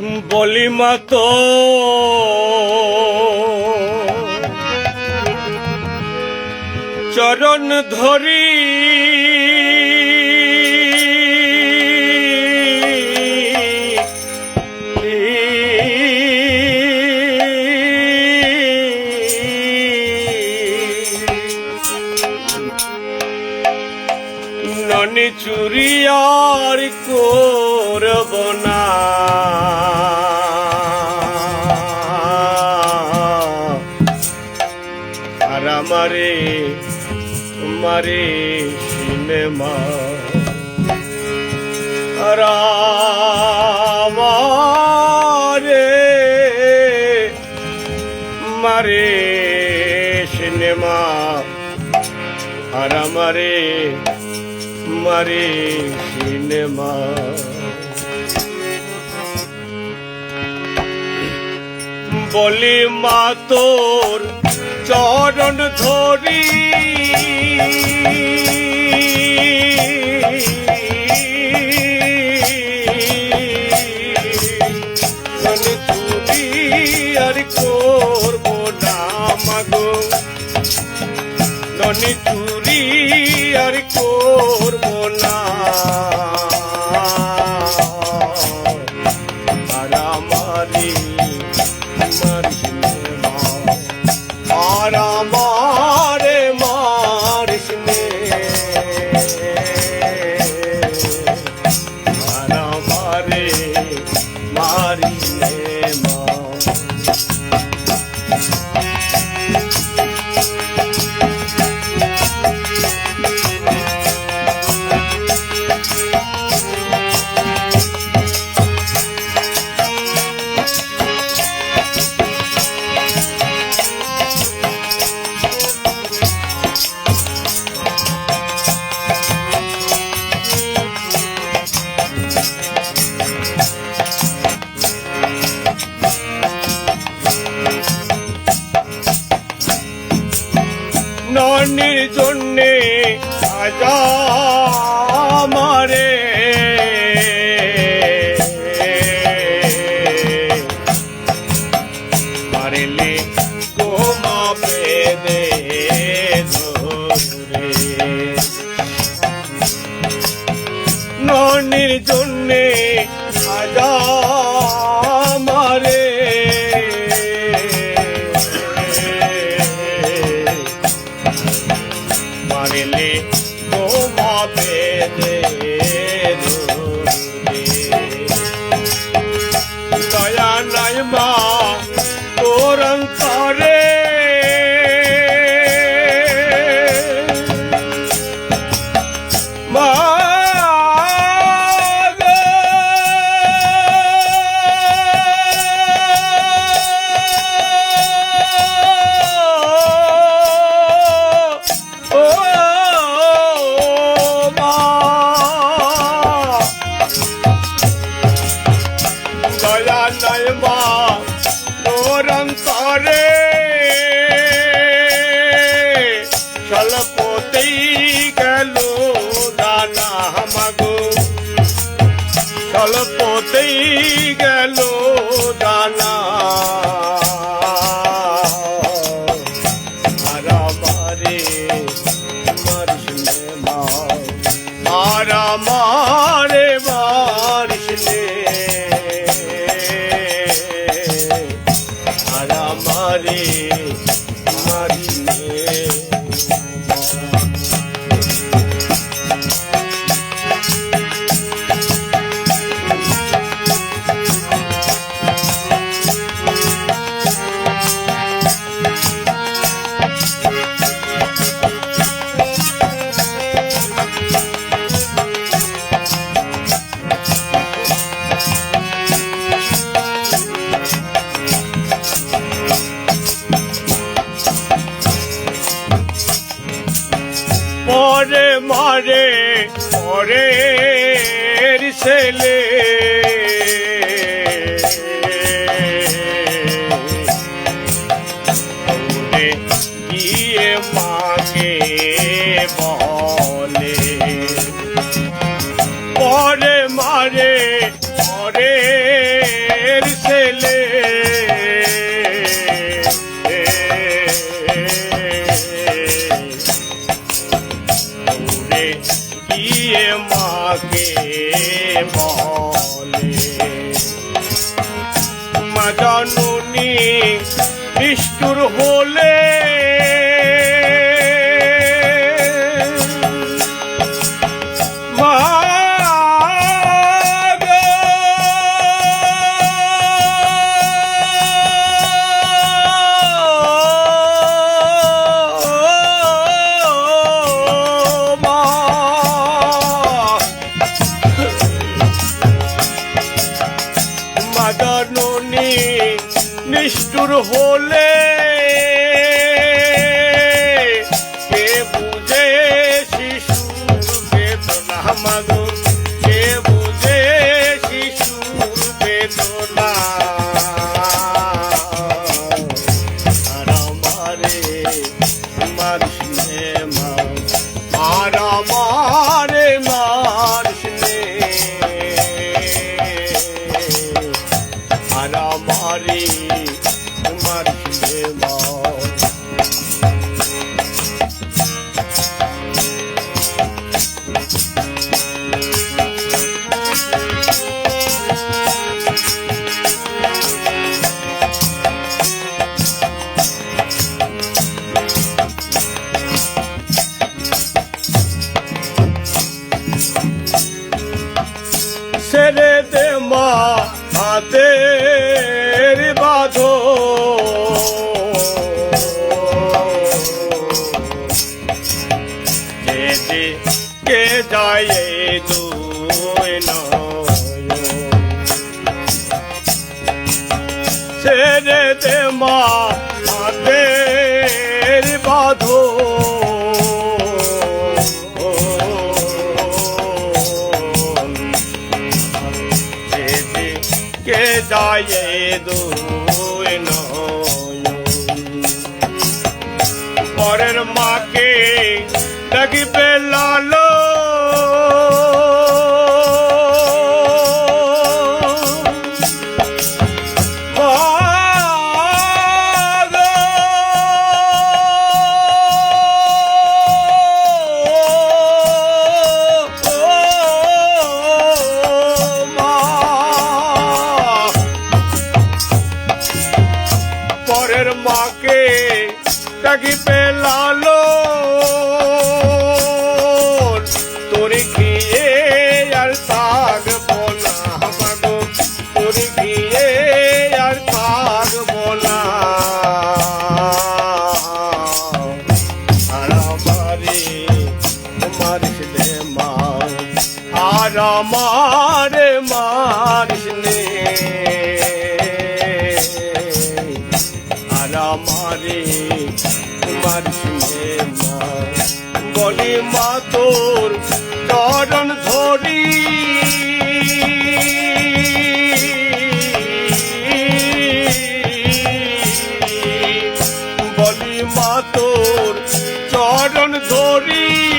বলি মা তো। চরণ ধরি। ননি চুরি আমারে তোমারে সিনেমা। আর আমারে মারে সিনেমা। আর আমারে মারে সিনেমা। বলি মা তোর চুরি আর করব না মাগো। ননি চুরি আর করব জন্যে আজা মারে। মারিলে গোমা পেদে ননির জন্যে ಮೇಲೆ স্বল্পতেই গেল দানা। মারে ওরে ছেলে। গিয়ে মাকে বলে। মা জননী নিষ্ঠুর হলে মাদাননি নিষ্ঠুর হলে মারিস যেতে কে যায় দুই ছেড়ে দে মা বাঁধো কে যায় দুই নয়ন। পরের মাকে ডাকিবে লালো পরের মাকে ডাকি পেলালো মারিস না বলি মা তোর চরণ ধরি। মা তোর চরণ ধরি।